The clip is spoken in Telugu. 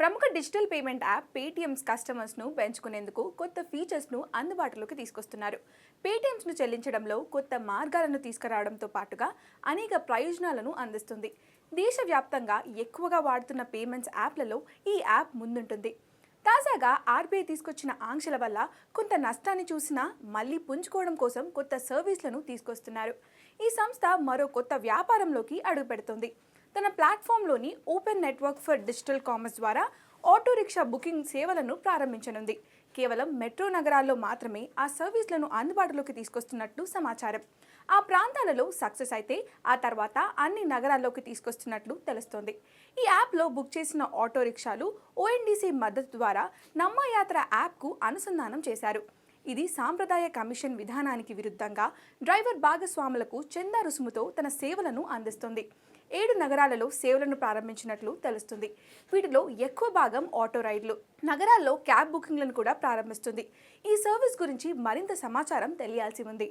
ప్రముఖ డిజిటల్ పేమెంట్ యాప్ పేటీఎంస్ కస్టమర్స్ను పెంచుకునేందుకు కొత్త ఫీచర్స్ను అందుబాటులోకి తీసుకొస్తున్నారు. పేటీఎంస్ను చెల్లించడంలో కొత్త మార్గాలను తీసుకురావడంతో పాటుగా అనేక ప్రయోజనాలను అందిస్తుంది. దేశవ్యాప్తంగా ఎక్కువగా వాడుతున్న పేమెంట్స్ యాప్లలో ఈ యాప్ ముందుంటుంది. తాజాగా ఆర్బీఐ తీసుకొచ్చిన ఆంక్షల వల్ల కొంత నష్టాన్ని చూసినా మళ్ళీ పుంజుకోవడం కోసం కొత్త సర్వీస్లను తీసుకొస్తున్నారు. ఈ సంస్థ మరో కొత్త వ్యాపారంలోకి అడుగుపెడుతుంది. తన ప్లాట్ఫామ్లోని open network for digital commerce ద్వారా ఆటో రిక్షా బుకింగ్ సేవలను ప్రారంభించనుంది. కేవలం మెట్రో నగరాల్లో మాత్రమే ఆ సర్వీస్లను అందుబాటులోకి తీసుకొస్తున్నట్లు సమాచారం. ఆ ప్రాంతాలలో సక్సెస్ అయితే ఆ తర్వాత అన్ని నగరాల్లోకి తీసుకొస్తున్నట్లు తెలుస్తోంది. ఈ యాప్లో బుక్ చేసిన ఆటో రిక్షాలు ఓఎన్డీసీ మద్దతు ద్వారా నమ్మయాత్ర యాప్కు అనుసంధానం చేశారు. ఇది సాంప్రదాయ కమిషన్ విధానానికి విరుద్ధంగా డ్రైవర్ భాగస్వాములకు చందా రుసుముతో తన సేవలను అందిస్తుంది. ఏడు నగరాలలో సేవలను ప్రారంభించినట్లు తెలుస్తుంది. వీటిలో ఎక్కువ భాగం ఆటో రైడ్లు. నగరాల్లో క్యాబ్ బుకింగ్లను కూడా ప్రారంభిస్తుంది. ఈ సర్వీస్ గురించి మరింత సమాచారం తెలియాల్సి ఉంది.